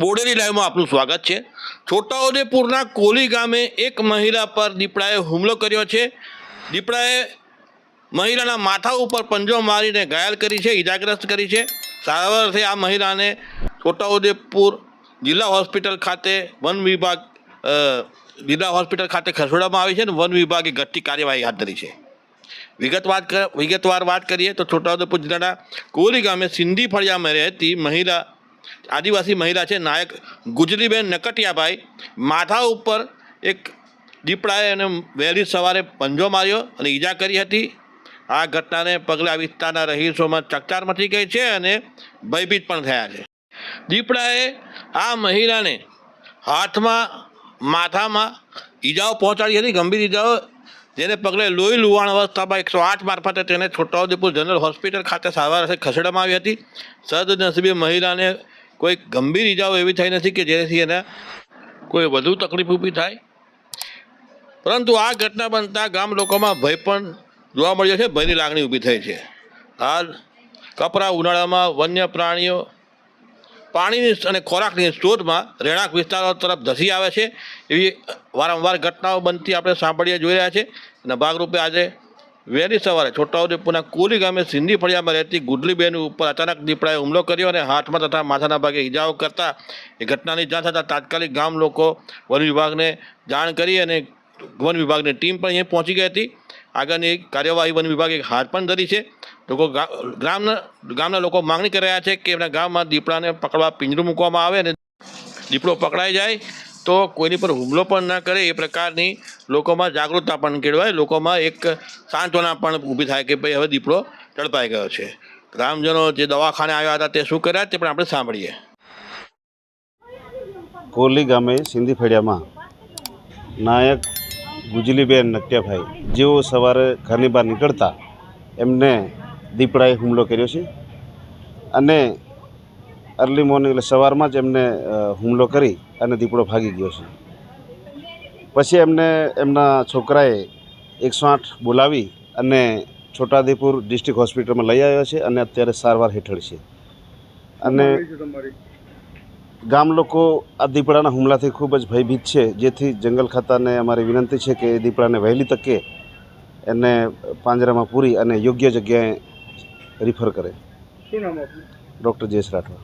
બોડેલી લાઈવમાં આપનું સ્વાગત છે. છોટાઉદેપુરના કોલી ગામે એક મહિલા પર દીપડાએ હુમલો કર્યો છે. દીપડાએ મહિલાના માથા ઉપર પંજો મારીને ઘાયલ કરી છે, ઈજાગ્રસ્ત કરી છે. સારવારથી આ મહિલાને છોટાઉદેપુર જિલ્લા હોસ્પિટલ ખાતે વન વિભાગ જિલ્લા હોસ્પિટલ ખાતે ખસેડવામાં આવી છે અને વન વિભાગે ઘટતી કાર્યવાહી હાથ ધરી છે. વિગત વાત વિગતવાર વાત કરીએ તો છોટાઉદેપુર જિલ્લાના કોલી ગામે સિંધી ફળિયામાં રહેતી મહિલા આદિવાસી મહિલા છે, નાયક ગુજરીબેન નકટિયાભાઈ, માથા ઉપર એક દીપડાએ એને વહેલી સવારે પંજો માર્યો અને ઈજા કરી હતી. આ ઘટનાને પગલે આ વિસ્તારના રહીશોમાં ચકચાર મચી ગઈ છે અને ભયભીત પણ થયા છે. દીપડાએ આ મહિલાને હાથમાં, માથામાં ઈજાઓ પહોંચાડી હતી, ગંભીર ઈજાઓ જેને પગલે લોહી લુવાણ અવસ્થામાં એકસો આઠ મારફતે તેને છોટાઉદેપુર જનરલ હોસ્પિટલ ખાતે સારવાર અર્થે ખસેડવામાં આવી હતી. સદનસીબે મહિલાને કોઈ ગંભીર ઈજાઓ એવી થઈ નથી કે જેનાથી એને કોઈ વધુ તકલીફ ઊભી થાય. પરંતુ આ ઘટના બનતા ગામ લોકોમાં ભય પણ જોવા મળ્યો છે. ભયની લાગણી ઊભી થઈ છે. હાલ કપરા ઉનાળામાં વન્ય પ્રાણીઓ પાણીની અને ખોરાકની શોધમાં રહેણાંક વિસ્તારો તરફ ધસી આવે છે. એવી વારંવાર ઘટનાઓ બનતી આપણે સાંભળીએ જોઈ રહ્યા છે. અને ભાગરૂપે આજે વહેલી સવારે છોટાઉદેપુરના કોલી ગામે સિંધી ફળિયામાં રહેતી ગુડલીબેન ઉપર અચાનક દીપડાએ હુમલો કર્યો અને હાથમાં તથા માથાના ભાગે ઈજાઓ કરતા એ ઘટનાની જાણ થતાં તાત્કાલિક ગામ લોકો, વન વિભાગને જાણ કરી અને વન વિભાગની ટીમ પણ અહીં પહોંચી ગઈ હતી. આગળની કાર્યવાહી વન વિભાગે હાથ પણ ધરી છે. લોકો ગામના ગામના લોકો માંગણી કરી રહ્યા છે કે એમના ગામમાં દીપડાને પકડવા પિંજરું મૂકવામાં આવે અને દીપડો પકડાઈ જાય તો કોઈની પર હુમલો પણ ન કરે એ પ્રકારની લોકોમાં જાગૃતતા પણ કેળવાય. લોકોમાં એક સાંત્વના પણ ઊભી થાય કે ભાઈ હવે દીપડો ઝડપાઈ ગયો છે. ગ્રામજનો જે દવાખાને આવ્યા હતા તે શું કર્યા તે પણ આપણે સાંભળીએ. કોલી ગામે સિંધી ફળિયામાં નાયક ગુજલીબેન નક્યાભાઈ જેઓ સવારે ઘરની બહાર નીકળતા એમને દીપડાએ હુમલો કર્યો છે. અને અર્લી મોર્નિંગ એટલે સવારમાં જ એમને હુમલો કરી અને દીપડો ભાગી ગયો છે. પછી એમને એમના છોકરાએ એકસો આઠ બોલાવી અને છોટાઉદેપુર ડિસ્ટ્રિક્ટ હોસ્પિટલમાં લઈ આવ્યો છે અને અત્યારે સારવાર હેઠળ છે. અને ગામ લોકો આ દીપડાના હુમલાથી ખૂબ જ ભયભીત છે. જેથી જંગલ ખાતાને અમારી વિનંતી છે કે એ દીપડાને વહેલી તકે એને પાંજરામાં પૂરી અને યોગ્ય જગ્યાએ રિફર કરે. શું નામ આપનું? ડૉક્ટર જયેશ રાઠવા.